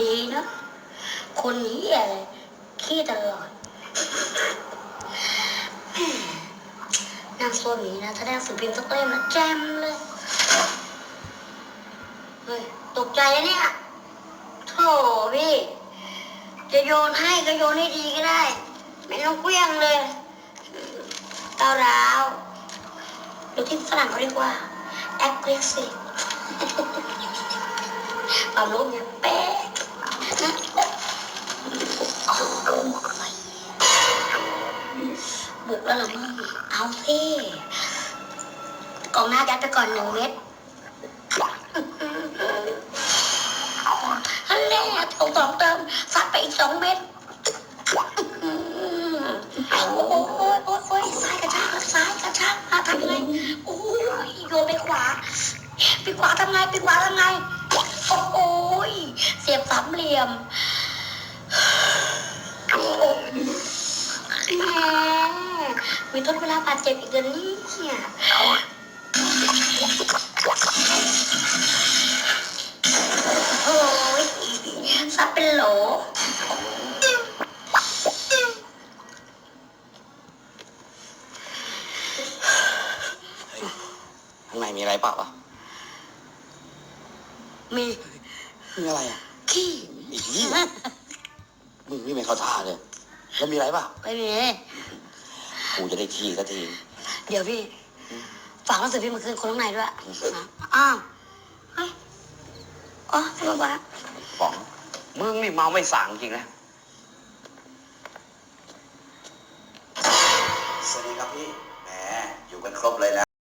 ดีเนะ คนนี้อะไรขี้ตลอดนางโซนี้นะ ถ้าได้สือพิมพ์สักเล่มนะแจมเลย เฮ้ย ตกใจนะเนี่ยโถพี่ จะโยนให้ก็โยนให้ดีก็ได้ ไม่ต้องเกลี้ยงเลยก้าวร้าวดูที่ฝรั่งเขาเรียกว่า aggressive ความรู้เนี่ยเป๊ะ บุกแล้วเหรอมึง เอาพี่กองหน้ายัดไปก่อนหนึ่งเม็ดฮันแน่เอาสองเติมซัดไปอีกสองเม็ดโอ้ยโอ้ยโอ้ยโอ้ยซ้ายกระชากซ้ายกระชากมาทำไงโอ้ยโยนไปขวา ไปขวาทำไง ไปขวาทำไง ย เสียบสามเหลี่ยมโอ้โหแหมมีทดเวลาบาดเจ็บอีกเดือนนี้เนี่ยโอ้ยซับเป็นโหลข้างในมีอะไรเปล่าวะมี มีอะไรอะขี้อีมึงนี่ไม่เข้าท่าเลย แล้วมีอะไรเปล่าไม่มีกูจะได้ขี้สักที เดี๋ยวพี่ ฝากหนังสือพิมพ์มาคืนคนข้างในด้วยนะอ้าวเฮ้ยอ๋อพี่บอกว่าป๋องมึงนี่เมาไม่สั่งจริงนะ สวัสดีครับพี่ แหม อยู่กันครบเลยนะ